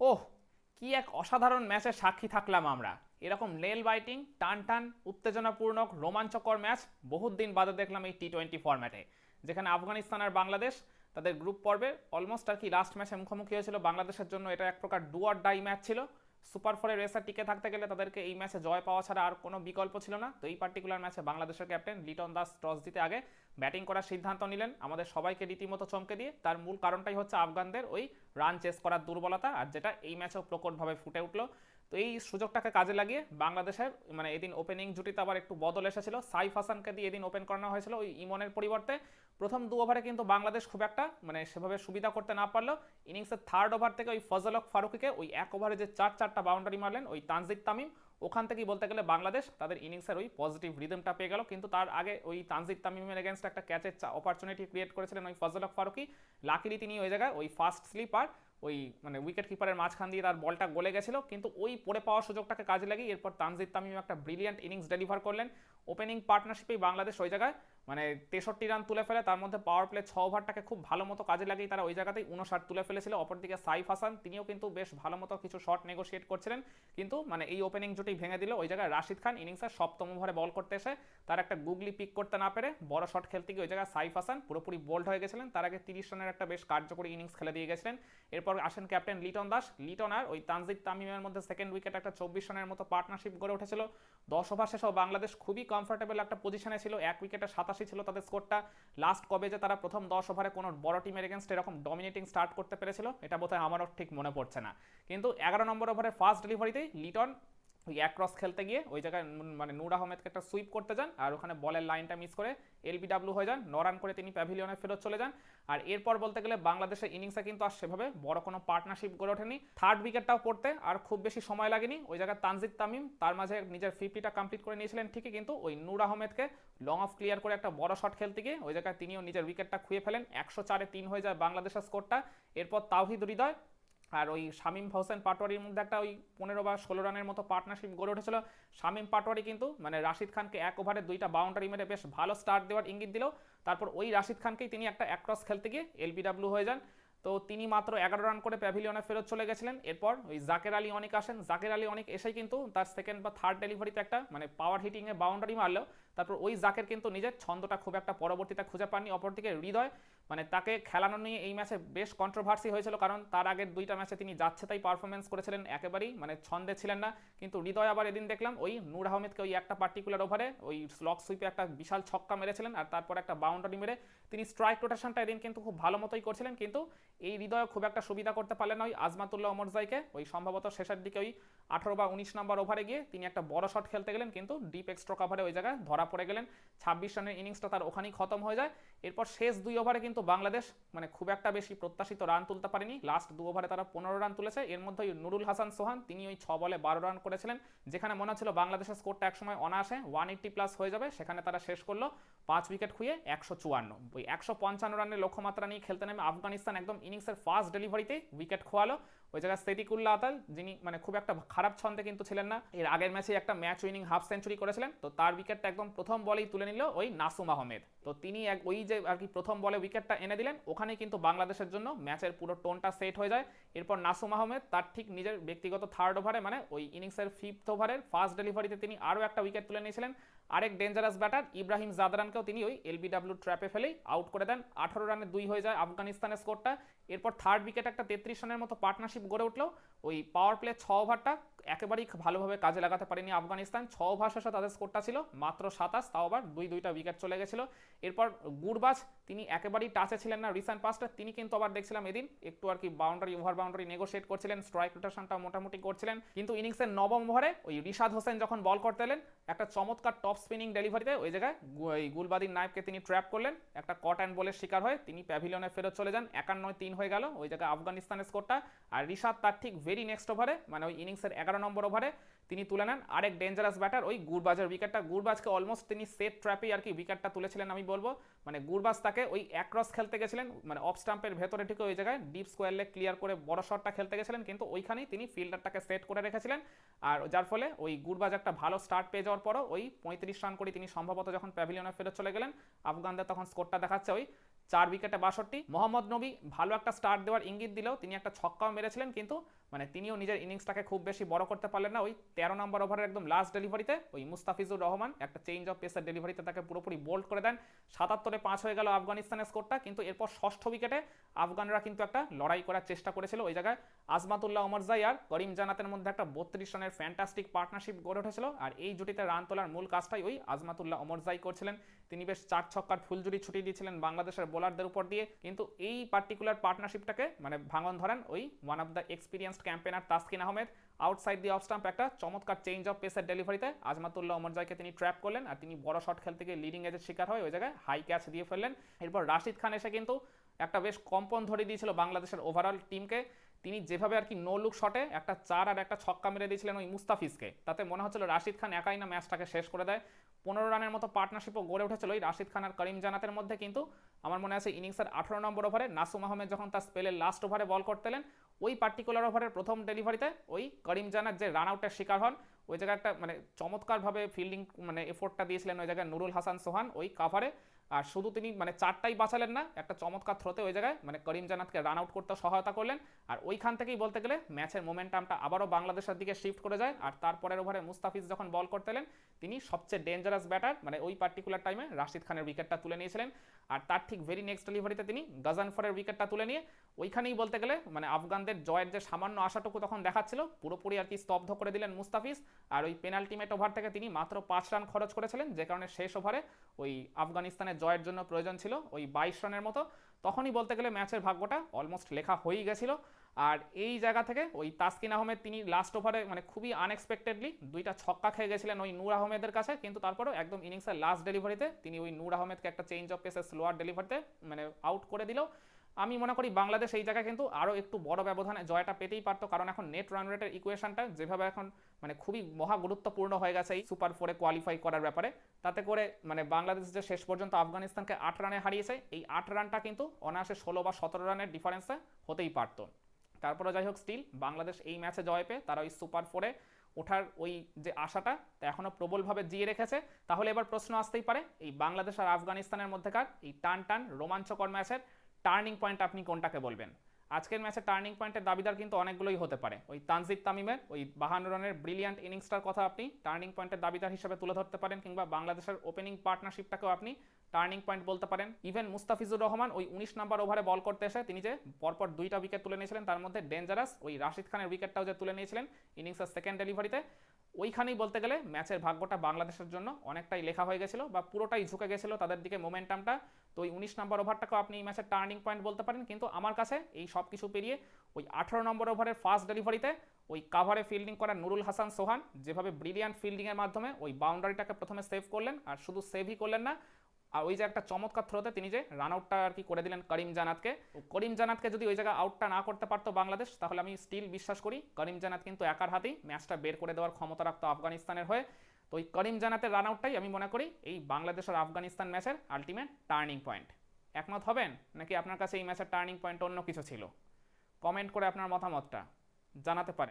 ওহ, কি এক অসাধারণ ম্যাচের সাক্ষী থাকলাম আমরা। এরকম লেল বাইটিং টান টান উত্তেজনাপূর্ণক, রোমাঞ্চকর ম্যাচ বহুত দিন বাদে দেখলাম এই টি টোয়েন্টি ফরম্যাটে যেখানে আফগানিস্তান আর বাংলাদেশ তাদের গ্রুপ পর্বে অলমোস্ট আর কি লাস্ট ম্যাচে মুখোমুখি হয়েছিল। বাংলাদেশের জন্য এটা এক প্রকার ডুয়ার ডাই ম্যাচ ছিল। সুপার ফোরের রেসার টিকে থাকতে গেলে তাদেরকে এই ম্যাচে জয় পাওয়া ছাড়া আর কোনো বিকল্প ছিল না। তো এই পার্টিকুলার ম্যাচে বাংলাদেশের ক্যাপ্টেন লিটন দাস টস দিতে আগে ব্যাটিং করার সিদ্ধান্ত নিলেন। আমাদের সবাইকে রীতিমতো চমকে দিয়ে তার মূল কারণটাই হচ্ছে আফগানদের ওই রান চেস করার দুর্বলতা আর যেটা এই ম্যাচেও প্রকটভাবে ফুটে উঠল। তো এই সুযোগটাকে কাজে লাগিয়ে বাংলাদেশের মানে এদিন ওপেনিং জুটিতে আবার একটু বদল এসেছিল। সাইফ হাসানকে দিয়ে এদিন ওপেন করানো হয়েছিল ওই ইমনের পরিবর্তে। প্রথম দু ওভারে কিন্তু বাংলাদেশ খুব একটা মানে সেভাবে সুবিধা করতে না পারলেও ইনিংসের থার্ড ওভার থেকে ওই ফজলক ফারুকিকে ওই এক ওভারে যে চার চারটা বাউন্ডারি মারলেন, ওই তানজিদ তামিম, ওখান থেকেই বলতে গেলে বাংলাদেশ তাদের ইনিংসের ওই পজিটিভ রিদমটা পেয়ে গেল। কিন্তু তার আগে ওই তানজিদ তামিমের এগেনস্ট একটা ক্যাচের অপরচুনিটি ক্রিয়েট করেছিলেন ওই ফজলক ফারুকি। লাকিলি তিনি ওই জায়গায় ওই ফার্স্ট স্লিপার ওই মানে উইকেট কিপারের মাঝখান দিয়ে তার বলটা গলে গেছিল। কিন্তু ওই পড়ে পাওয়ার সুযোগটাকে কাজে লাগিয়ে এরপর তানজিদ তামিম একটা ব্রিলিয়ান্ট ইনিংস ডেলিভার করলেন। ওপেনিং পার্টনারশিপেই বাংলাদেশ ওই জায়গায় মানে তেষট্টি রান তুলে ফেলে, তার মধ্যে পাওয়ার প্লে ছ ওভারটাকে খুব ভালো মতো কাজে লাগিয়ে তারা ওই জায়গাতেই উনষাট তুলে ফেলেছিল। অপরদিকে সাইফ হাসান, তিনিও কিন্তু বেশ ভালো মতো কিছু শট নেগোশিয়েট করছিলেন। কিন্তু মানে এই ওপেনিং জুটি ভেঙে দিল ওই জায়গায় রাশিদ খান। ইনিংসের সপ্তম ওভারে বল করতে এসে তার একটা গুগলি পিক করতে না পেরে বড় শট খেলতে গিয়ে ওই জায়গায় সাইফ হাসান পুরোপুরি বোল্ড হয়ে গেছিলেন। তার আগে তিরিশ রানের একটা বেশ কার্যকরী ইনিংস খেলে দিয়ে গেছিলেন। এরপর আসেন ক্যাপ্টেন লিটন দাস। লিটন আর ওই তানজিদ তামিমের মধ্যে সেকেন্ড উইকেট একটা চব্বিশ রানের মতো পার্টনারশিপ গড়ে উঠেছিল। দশ ওভার শেষেও বাংলাদেশ খুবই কমফোর্টেবল একটা পজিশনে ছিল। এক উইকেটে সাতাশি ছিল তাদের স্কোরটা লাস্ট কবে যে তারা প্রথম দশ ওভারে কোনো বড় টিমের এগেনস্ট এরকম ডমিনেটিং স্টার্ট করতে পেরেছিল, এটা বোধহয় আমারও ঠিক মনে পড়ছে না। কিন্তু এগারো নম্বর ওভারে ফার্স্ট ডেলিভারিতেই লিটন ক্রস খেলতে গিয়ে ওই জায়গায় মানে নূর আহমেদকে একটা সুইপ করতে যান, আর ওখানে বলের লাইনটা মিস করে এলবিডাব্লিউ হয়ে যান নরান করে তিনি প্যাভিলিয়নে ফেরত চলে যান। আর এরপর বলতে গেলে বাংলাদেশের ইনিংসে কিন্তু আর সেভাবে বড় কোনো পার্টনারশিপ গড়ে ওঠেনি। থার্ড উইকেটটাও পড়তে আর খুব বেশি সময় লাগেনি। ওই জায়গায় তানজিদ তামিম তার মাঝে নিজের ফিফটিটা কমপ্লিট করে নিয়েছিলেন ঠিকই, কিন্তু ওই নূর আহমেদকে লং অফ ক্লিয়ার করে একটা বড় শট খেলতে গিয়ে ওই জায়গায় তিনিও নিজের উইকেটটা খুঁয়ে ফেলেন। একশো চারে তিন হয়ে যায় বাংলাদেশের স্কোরটা এরপর তাওহিদ হৃদয় আর ওই শামীম হোসেন পাটোয়ারির মধ্যে একটা ওই পনেরো বা ষোলো রানের মতো পার্টনারশিপ গড়ে উঠেছিল। শামীম পাটোয়ারি কিন্তু মানে রাশিদ খানকে এক ওভারে দুইটা বাউন্ডারি মেরে বেশ ভালো স্টার্ট দেওয়ার ইঙ্গিত দিল। তারপর ওই রাশিদ খানকেই তিনি একটা অ্যাক্রস খেলতে গিয়ে এলবিডাব্লিউ হয়ে যান। তো তিনি মাত্র এগারো রান করে প্যাভিলিয়নে ফেরত চলে গেছিলেন। এরপর ওই জাকের আলী অনেক আসেন। জাকের আলী অনেক এসেই কিন্তু তার সেকেন্ড বা থার্ড ডেলিভারিতে একটা মানে পাওয়ার হিটিংয়ে বাউন্ডারি মারলেও তারপর ওই জাকের কিন্তু নিজের ছন্দটা খুব একটা পরবর্তীতে খুঁজে পাননি। অপরদিকে হৃদয় মানে তাকে খেলানো নিয়ে এই ম্যাচে বেশ কন্ট্রোভার্সি হয়েছিল, কারণ তার আগের দুইটা ম্যাচে তিনি যাচ্ছে তাই পারফরমেন্স করেছিলেন একেবারেই মানে ছন্দে ছিলেন না। কিন্তু হৃদয় আবার এদিন দেখলাম ওই নূর আহমেদকে ওই একটা পার্টিকুলার ওভারে ওই স্লক সুইপে একটা বিশাল ছক্কা মেরেছিলেন আর তারপর একটা বাউন্ডারি মেরে তিনি স্ট্রাইক রোটেশনটা এদিন কিন্তু খুব ভালো মতোই করছিলেন। কিন্তু এই হৃদয় খুব একটা সুবিধা করতে পারলেন ওই আজমাতুল্লাহ ওমরজাইকে ওই সম্ভবত শেষের দিকে ওই আঠারো বা উনিশ নম্বর ওভারে গিয়ে তিনি একটা বড় শট খেলতে গেলেন, কিন্তু ডিপ এক্সট্রা কাভারে ওই জায়গায় ধরা পড়ে গেলেন। ছাব্বিশ রানের ইনিংসটা তার ওখানেই খতম হয়ে যায়। এরপর শেষ দুই ওভারে কিন্তু বাংলাদেশ মানে খুব একটা বেশি প্রত্যাশিত রান তুলতে পারেনি। লাস্ট দু ওভারে তারা পনেরো রান তুলেছে। এর মধ্যে ওই নুরুল হাসান সোহান, তিনি ওই ছ বলে বারো রান করেছিলেন। যেখানে মনে হচ্ছিল বাংলাদেশের স্কোরটা একসময় অনায়াসে ওয়ান এইট্টি প্লাস হয়ে যাবে। সেখানে তারা শেষ করল পাঁচ উইকেট খুঁয়ে একশো চুয়ান্ন। ওই একশো পঞ্চান্ন রানের লক্ষ্যমাত্রা নিয়ে খেলতে নেমে আফগানিস্তান একদম ইনিংসের ফার্স্ট ডেলিভারিতে উইকেট খোয়ালো। ওই জায়গায় সেটিকুল্লা আতাল, যিনি মানে খুব একটা খারাপ ছন্দে কিন্তু ছিলেন না। এর আগের ম্যাচে একটা ম্যাচ উইনিং হাফ সেঞ্চুরি করেছিলেন। তো তার উইকেটটা একদম প্রথম বলেই তুলে নিল ওই নাসুম আহমেদ। তো তিনি এক ওই যে আর কি প্রথম বলে উইকেটটা এনে দিলেন, ওখানেই কিন্তু বাংলাদেশের জন্য ম্যাচের পুরো টোনটা সেট হয়ে যায়। এরপর নাসুম আহমেদ তার ঠিক নিজের ব্যক্তিগত থার্ড ওভারে মানে ওই ইনিংসের ফিফথ ওভারের ফার্স্ট ডেলিভারিতে তিনি আরও একটা উইকেট তুলে নিয়েছিলেন। আরেক ডেঞ্জারাস ব্যাটার ইব্রাহিম জাদরানকেও তিনি ওই এলবিডাব্লিউ ট্র্যাপে ফেলেই আউট করে দেন। আঠারো রানে দুই হয়ে যায় আফগানিস্তানের স্কোরটা এরপর থার্ড উইকেটে একটা তেত্রিশ রানের মতো পার্টনারশিপ গড়ে উঠল। ওই পাওয়ার প্লে ছ ওভারটা একেবারেই ভালোভাবে কাজে লাগাতে পারেনি আফগানিস্তান। ছ ওভার শেষে তাদের স্কোরটা ছিল মাত্র সাতাশ, তাও আবার দুই দুইটা উইকেট চলে গেছিল। এরপর গুরবাজ তিনি একেবারেই টাচে ছিলেন না। রিসেন্ট পাস্টে তিনি কিন্তু আবার দেখছিলাম এদিন একটু আর কি বাউন্ডারি ওভার বাউন্ডারি নেগোশিয়েট করছিলেন স্ট্রাইক রোটেশনটা মোটামুটি করছিলেন। কিন্তু ইনিংসের নবম ওভারে ওই রিশাদ হোসেন যখন বল করতে এলেন, একটা চমৎকার টপ স্পিনিং ডেলিভারিতে ওই জায়গায় এই গুলবাদির নাইফকে তিনি ট্র্যাপ করলেন। একটা কট অ্যান্ড বলের শিকার হয়ে তিনি প্যাভিলিয়নে ফেরত চলে যান। একান্ন তিন হয়ে গেল ওই জায়গায় আফগানিস্তানের স্কোরটা আর রিশাদ তার ঠিক ভেরি নেক্সট ওভারে মানে ওই ইনিংসের এগারো নম্বর ওভারে তিনি তুলে নেন। আরেক ডেঞ্জারাস ব্যাটার ওই গুরবাজের উইকেটটা গুরবাজকে অলমোস্ট তিনি সেট ট্র্যাপেই আর কি উইকেটটা তুলেছিলেন আমি বলব। মানে গুরবাজ তাকে ওই অ্যাক্রস খেলতে গেছিলেন মানে অফ স্টাম্পের ভেতরে ঠিক ওই জায়গায় ডিপ স্কোয়ার লেগ ক্লিয়ার করে বড় শটটা খেলতে গেছিলেন, কিন্তু ওইখানেই তিনি ফিল্ডারটাকে সেট করে রেখেছিলেন। আর যার ফলে ওই গুরবাজ একটা ভালো স্টার্ট পেয়ে যাওয়ার পরও ওই পঁয়ত্রিশ রান করে তিনি সম্ভবত যখন প্যাভিলিয়নে ফেরত চলে গেলেন, আফগানদের তখন স্কোরটা দেখাচ্ছে ওই চার উইকেটে বাষট্টি। মোহাম্মদ নবী ভালো একটা স্টার্ট দেওয়ার ইঙ্গিত দিলেও তিনি একটা ছক্কাও মেরেছিলেন, কিন্তু মানে তিনিও নিজের ইনিংসটাকে খুব বেশি বড় করতে পারলেন না। ওই তেরো নম্বর ওভারের একদম লাস্ট ডেলিভারিতে ওই মুস্তাফিজুর রহমান একটা চেঞ্জ অফ পেসের ডেলিভারিতে তাকে পুরোপুরি বোল্ড করে দেন। সাতাত্তরে পাঁচ হয়ে গেল আফগানিস্তানের স্কোরটা কিন্তু এরপর ষষ্ঠ উইকেটে আফগানরা কিন্তু একটা লড়াই করার চেষ্টা করেছিল ওই জায়গায়। আজমাতুল্লাহ ওমরজাই আর করিম জানাতের মধ্যে একটা বত্রিশ রানের ফ্যান্টাস্টিক পার্টনারশিপ গড়ে উঠেছিল। আর এই জুটিতে রান তোলার মূল কাজটাই ওই আজমাতুল্লাহ ওমরজাই করছিলেন। তিনি বেশ চার ছক্কার ফুলজুরি ছুটি দিয়েছিলেন বাংলাদেশের বোলারদের উপর দিয়ে। কিন্তু এই পার্টিকুলার পার্টনারশিপটাকে মানে ভাঙন ধরেন ওই one of the experienced campaigner Taskin Ahmed. Outside the off stump একটা চমৎকার চেঞ্জ অফ পেসের ডেলিভারিতে আজমাতুল্লাহ ওমরজাইকে তিনি ট্র্যাপ করলেন আর তিনি বড় শট খেলতে গিয়ে লিডিং এজের শিকার হয় ওই জায়গায় হাই ক্যাচ দিয়ে ফেললেন। এরপর রাশিদ খান এসে কিন্তু একটা বেশ কম্পন ধরে দিয়েছিল বাংলাদেশের ওভারঅল টিমকে তিনি যেভাবে আর কি নো লুক শটে একটা চার আর একটা ছক্কা মেরে দিয়েছিলেন ওই মুস্তাফিজকে। তাতে মনে হচ্ছিল রাশিদ খান একাই না ম্যাচটাকে শেষ করে দেয়। পনেরো রানের মতো পার্টনারশিপও গড়ে উঠেছিল ওই রাশিদ খান আর করিম জানাতের মধ্যে কিন্তু আমার মনে আছে ইনিংসের আঠারো নম্বর ওভারে নাসুম আহমেদ যখন তার স্পেলের লাস্ট ওভারে বল করতেলেন ওই পার্টিকুলার ওভারের প্রথম ডেলিভারিতে ওই করিম জানার যে রান আউটের শিকার হন ওই জায়গায় একটা মানে চমৎকারভাবে ফিল্ডিং মানে এফোর্টটা দিয়েছিলেন ওই জায়গায় নুরুল হাসান সোহান ওই কাভারে আর শুধু তিনি মানে চারটাই বাঁচালেন না, একটা চমৎকার থ্রোতে ওই জায়গায় মানে করিম জানাতকে রান আউট করতে সহায়তা করলেন। আর ওইখান থেকেই বলতে গেলে ম্যাচের মোমেন্টামটা আবারও বাংলাদেশের দিকে শিফট করে যায়। আর তারপরের ওভারে মুস্তাফিজ যখন বল করতেলেন তিনি সবচেয়ে ডেঞ্জারাস ব্যাটার মানে ওই পার্টিকুলার টাইমে রাশিদ খানের উইকেটটা তুলে নিয়েছিলেন। আর তার ঠিক ভেরি নেক্সট ডেলিভারিতে তিনি গাজানফরের উইকেটটা তুলে নিয়ে ওইখানেই বলতে গেলে মানে আফগানদের জয়ের যে সামান্য আশাটুকু তখন দেখাচ্ছিল, পুরোপুরি আর কি স্তব্ধ করে দিলেন মুস্তাফিজ। আর ওই পেনাল্টিমেট ওভার থেকে তিনি মাত্র পাঁচ রান খরচ করেছিলেন, যে কারণে শেষ ওভারে ওই আফগানিস্তানের জয়ের জন্য প্রয়োজন ছিল ওই বাইশ রানের মতো। তখনই বলতে গেলে ম্যাচের ভাগ্যটা অলমোস্ট লেখা হয়েই গেছিল। আর এই জায়গা থেকে ওই তাসকিন আহমেদ তিনি লাস্ট ওভারে মানে খুবই আনএক্সপেক্টেডলি দুইটা ছক্কা খেয়ে গেছিলেন ওই নূর আহমেদের কাছে, কিন্তু তারপরেও একদম ইনিংসের লাস্ট ডেলিভারিতে তিনি ওই নূর আহমেদকে একটা চেঞ্জ অফ পেসের স্লোয়ার ডেলিভারিতে মানে আউট করে দিল। আমি মনে করি বাংলাদেশ এই জায়গায় কিন্তু আরও একটু বড় ব্যবধানে জয়টা পেতেই পারতো, কারণ এখন নেট রান রেটের ইকুয়েশনটা যেভাবে এখন মানে খুবই মহা গুরুত্বপূর্ণ হয়ে গেছে এই সুপার ফোরে কোয়ালিফাই করার ব্যাপারে। তাতে করে মানে বাংলাদেশ যে শেষ পর্যন্ত আফগানিস্তানকে আট রানে হারিয়েছে, এই আট রানটা কিন্তু অনায়াসে ষোলো বা সতেরো রানের ডিফারেন্সে হতেই পারতো। তারপরে যাই হোক স্টিল বাংলাদেশ এই ম্যাচে জয় পেয়ে তারা ওই সুপার ফোরে ওঠার ওই যে আশাটা তা এখনও প্রবলভাবে জিয়ে রেখেছে। তাহলে এবার প্রশ্ন আসতেই পারে, এই বাংলাদেশ আর আফগানিস্তানের মধ্যেকার এই টান টান রোমাঞ্চকর ম্যাচের টার্নিং পয়েন্ট আপনি কোনটাকে বলবেন? আজকের ম্যাচে টার্নিং পয়েন্টের দাবিদার কিন্তু অনেকগুলোই হতে পারে। ওই তানজিদ তামিমের, ওই বাহান্ন রানের ব্রিলিয়ান্ট ইনিংসটার কথা আপনি টার্নিং পয়েন্টের দাবিদার হিসেবে তুলে ধরতে পারেন, কিংবা বাংলাদেশের ওপেনিং পার্টনারশিপটাকেও আপনি টার্নিং পয়েন্ট বলতে পারেন। ইভেন মুস্তাফিজুর রহমান ওই উনিশ নম্বর ওভারে বল করতে এসে তিনি যে পরপর দুইটা উইকেট তুলে নিয়েছিলেন, তার মধ্যে ডেঞ্জারাস ওই রাশিদ খানের উইকেটটাও যে তুলে নিয়েছিলেন ইনিংসের সেকেন্ড ডেলিভারিতে ওইখানেই বলতে গেলে ম্যাচের ভাগ্যটা বাংলাদেশের জন্য অনেকটাই লেখা হয়ে গেছিল বা পুরোটাই ঝুঁকে গেছিল তাদের দিকে মোমেন্টামটা তো ওই উনিশ নম্বর ওভারটাকেও আপনি এই ম্যাচের টার্নিং পয়েন্ট বলতে পারেন। কিন্তু আমার কাছে এই সব কিছু পেরিয়ে ওই আঠারো নম্বর ওভারের ফার্স্ট ডেলিভারিতে ওই কাভারে ফিল্ডিং করা নুরুল হাসান সোহান, যেভাবে ব্রিলিয়ান্ট ফিল্ডিংয়ের মাধ্যমে ওই বাউন্ডারিটাকে প্রথমে সেভ করলেন আর শুধু সেভই করলেন না, আর ওই যে একটা চমৎকার থ্রোতে তিনি যে রান আউটটা আর কি করে দিলেন করিম জানাতকে করিম জানাতকে যদি ওই জায়গায় আউটটা না করতে পারতো বাংলাদেশ, তাহলে আমি স্টিল বিশ্বাস করি করিম জানাত কিন্তু একার হাতেই ম্যাচটা বের করে দেওয়ার ক্ষমতা রাখতো আফগানিস্তানের হয়ে। তো ওই করিম জানাতের রান আউটটাই আমি মনে করি এই বাংলাদেশ আর আফগানিস্তান ম্যাচের আলটিমেট টার্নিং পয়েন্ট একমত হবেন? নাকি আপনার কাছে এই ম্যাচের টার্নিং পয়েন্ট অন্য কিছু ছিল? কমেন্ট করে আপনার মতামতটা জানাতে পারেন।